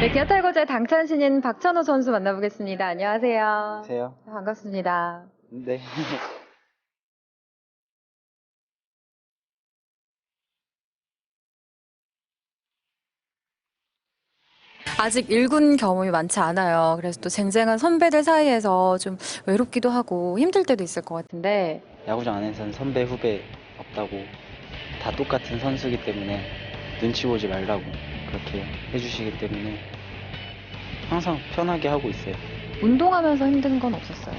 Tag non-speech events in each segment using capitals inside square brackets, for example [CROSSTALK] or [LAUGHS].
네, 기아 타이거즈의 당찬 신인 박찬호 선수 만나보겠습니다. 안녕하세요. 안녕하세요. 반갑습니다. 네. [LAUGHS] 아직 1군 경험이 많지 않아요. 그래서 또 쟁쟁한 선배들 사이에서 좀 외롭기도 하고 힘들 때도 있을 것 같은데 야구장 안에서는 선배, 후배 없다고 다 똑같은 선수기 때문에 눈치 보지 말라고 그렇게 해주시기 때문에 항상 편하게 하고 있어요. 운동하면서 힘든 건 없었어요?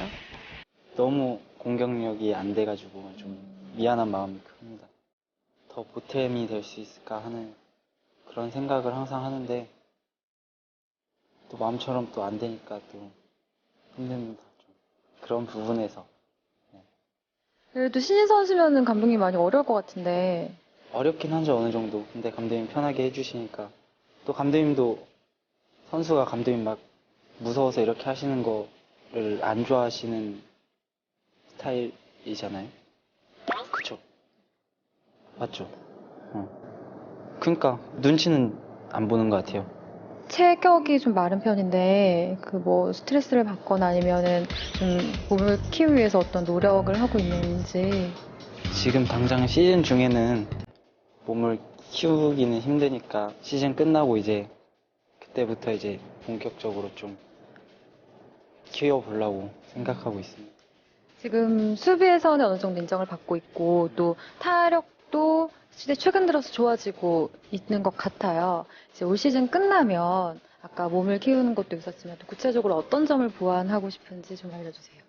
너무 공격력이 안 돼가지고 좀 미안한 마음이 큽니다. 더 보탬이 될 수 있을까 하는 그런 생각을 항상 하는데 또 마음처럼 또 안 되니까 또 힘듭니다. 좀 그런 부분에서 그래도 신인 선수면은 감독님 많이 어려울 것 같은데 어렵긴 하죠 어느 정도. 근데 감독님 편하게 해주시니까 또 감독님도 선수가 감독님 막 무서워서 이렇게 하시는 거를 안 좋아하시는 스타일이잖아요. 그쵸? 맞죠? 어. 그러니까 눈치는 안 보는 것 같아요. 체격이 좀 마른 편인데 그 뭐 스트레스를 받거나 아니면은 좀 몸을 키우기 위해서 어떤 노력을 하고 있는지 지금 당장 시즌 중에는 몸을 키우기는 힘드니까 시즌 끝나고 이제 그때부터 이제 본격적으로 좀 키워보려고 생각하고 있습니다. 지금 수비에서는 어느 정도 인정을 받고 있고 또 타력도 시대 최근 들어서 좋아지고 있는 것 같아요. 이제 올 시즌 끝나면 아까 몸을 키우는 것도 있었지만 또 구체적으로 어떤 점을 보완하고 싶은지 좀 알려주세요.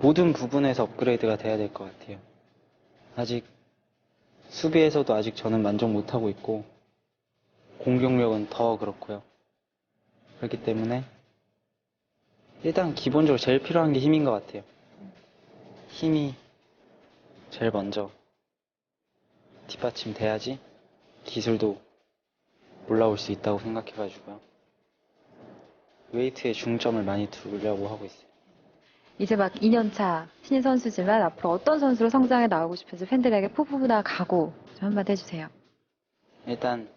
모든 부분에서 업그레이드가 돼야 될 것 같아요. 아직 수비에서도 아직 저는 만족 못하고 있고 공격력은 더 그렇고요. 그렇기 때문에 일단 기본적으로 제일 필요한 게 힘인 것 같아요. 힘이 제일 먼저 뒷받침 돼야지 기술도 올라올 수 있다고 생각해가지고요. 웨이트에 중점을 많이 두려고 하고 있어요. 이제 막 2년차 신인 선수지만 앞으로 어떤 선수로 성장해 나가고 싶은지 팬들에게 포부나 각오 좀 한마디 해주세요. 일단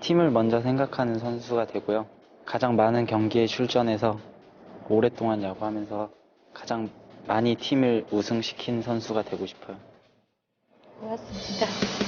팀을 먼저 생각하는 선수가 되고요. 가장 많은 경기에 출전해서 오랫동안 야구하면서 가장 많이 팀을 우승시킨 선수가 되고 싶어요. 고맙습니다.